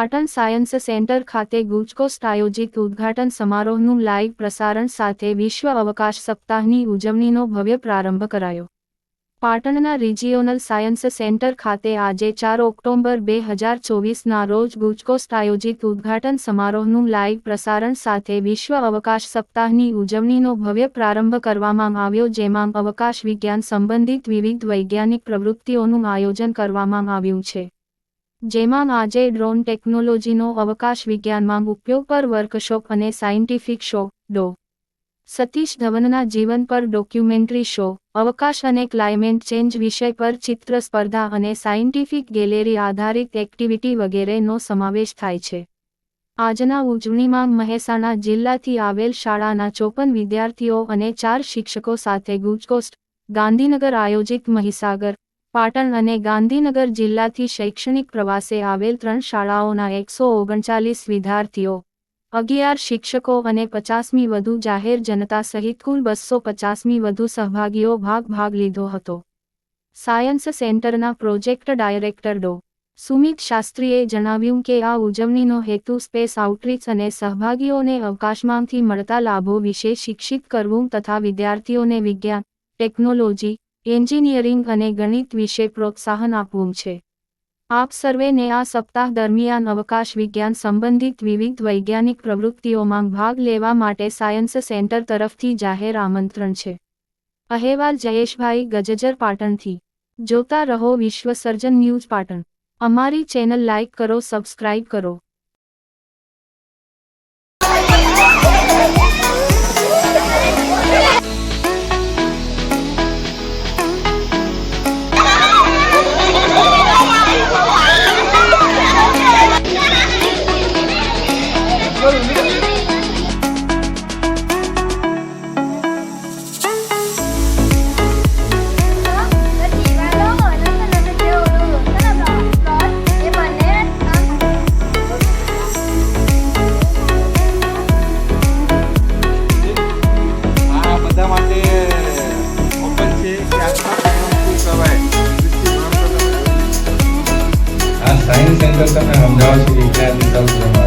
Patan science centre ખાતે ગુજકોસ્ટ આયોજિત ઉદ્ઘાટન સમારોહનું લાઇવ પ્રસારણ સાથે વિશ્વ અવકાશ સપ્તાહની ઉજવણીનો ભવ્ય પ્રારંભ કરાયો. પાટણના રિજિયોનલ સાયન્સ સેન્ટર ખાતે આજે ચાર ઓક્ટોબર બે હજાર ચોવીસના રોજ ગુજકોસ્ટ આયોજિત ઉદ્ઘાટન સમારોહનું લાઇવ પ્રસારણ સાથે વિશ્વ અવકાશ સપ્તાહની ઉજવણીનો ભવ્ય પ્રારંભ કરવામાં આવ્યો, જેમાં અવકાશ વિજ્ઞાન સંબંધિત વિવિધ વૈજ્ઞાનિક પ્રવૃત્તિઓનું આયોજન કરવામાં આવ્યું છે. જેમાં આજે ડ્રોન ટેકનોલોજીનો અવકાશ વિજ્ઞાનમાં ઉપયોગ પર વર્કશોપ અને સાયન્ટિફિક શો, ડો. સતીશ ધવનના જીવન પર ડોક્યુમેન્ટરી શો, અવકાશ અને ક્લાઇમેટ ચેન્જ વિષય પર ચિત્ર સ્પર્ધા અને સાયન્ટિફિક ગેલેરી આધારિત એક્ટિવિટી વગેરેનો સમાવેશ થાય છે. આજના ઉજવણીમાં મહેસાણા જિલ્લાથી આવેલ શાળાના ચોપન વિદ્યાર્થીઓ અને ચાર શિક્ષકો સાથે ગુજકોસ્ટ, ગાંધીનગર આયોજિત મહીસાગર પાટણ અને ગાંધીનગર જિલ્લાથી શૈક્ષણિક પ્રવાસે આવેલ ત્રણ શાળાઓના એકસો ઓગણચાલીસ વિદ્યાર્થીઓ, અગિયાર શિક્ષકો અને પચાસમી વધુ જાહેર જનતા સહિત કુલ બસો પચાસમી વધુ સહભાગીઓ ભાગ ભાગ લીધો હતો. સાયન્સ સેન્ટરના પ્રોજેક્ટ ડાયરેક્ટર ડો. સુમિત શાસ્ત્રીએ જણાવ્યું કે આ ઉજવણીનો હેતુ સ્પેસ આઉટરીચ અને સહભાગીઓને અવકાશમાંથી મળતા લાભો વિશે શિક્ષિત કરવું તથા વિદ્યાર્થીઓને વિજ્ઞાન, ટેકનોલોજી એન્જિનિયરિંગ અને ગણિત વિશે પ્રોત્સાહન આપવું છે. આપ સર્વેને આ સપ્તાહ દરમિયાન અવકાશ વિજ્ઞાન સંબંધિત વિવિધ વૈજ્ઞાનિક પ્રવૃત્તિઓમાં ભાગ લેવા માટે સાયન્સ સેન્ટર તરફથી જાહેર આમંત્રણ છે. અહેવાલ જયેશભાઈ ગજજર પાટણથી. જોતા રહો વિશ્વ સર્જન ન્યૂઝ પાટણ. અમારી ચેનલ લાઇક કરો, સબસ્ક્રાઇબ કરો. સાયન્સ સેન્ટર તમે સમજાવો છો વિજ્ઞાન વિકલ્પ